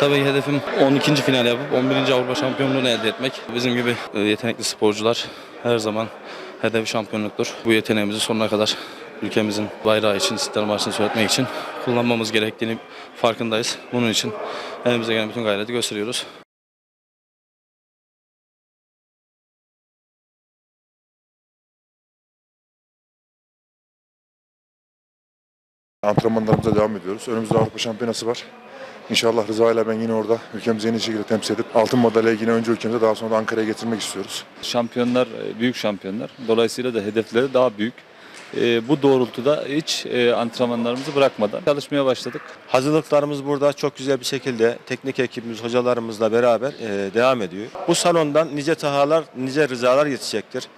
Tabii hedefim 12. final yapıp 11. Avrupa şampiyonluğunu elde etmek. Bizim gibi e, yetenekli sporcular her zaman hedefi şampiyonluktur. Bu yeteneğimizi sonuna kadar ülkemizin bayrağı için, İstiklal Marşı'nı söyletmek için kullanmamız gerektiğini farkındayız. Bunun için elimize gelen bütün gayreti gösteriyoruz. Antrenmanlarımıza devam ediyoruz. Önümüzde Avrupa Şampiyonası var. İnşallah Rıza ile ben yine orada ülkemizi en iyi şekilde temsil edip altın madalyayı yine önce ülkemize daha sonra da Ankara'ya getirmek istiyoruz. Şampiyonlar e, büyük şampiyonlar. Dolayısıyla da hedefleri daha büyük. E, Bu doğrultuda hiç e, antrenmanlarımızı bırakmadan çalışmaya başladık. Hazırlıklarımız burada çok güzel bir şekilde teknik ekibimiz, hocalarımızla beraber e, devam ediyor. Bu salondan nice tahalar, nice rızalar yetişecektir.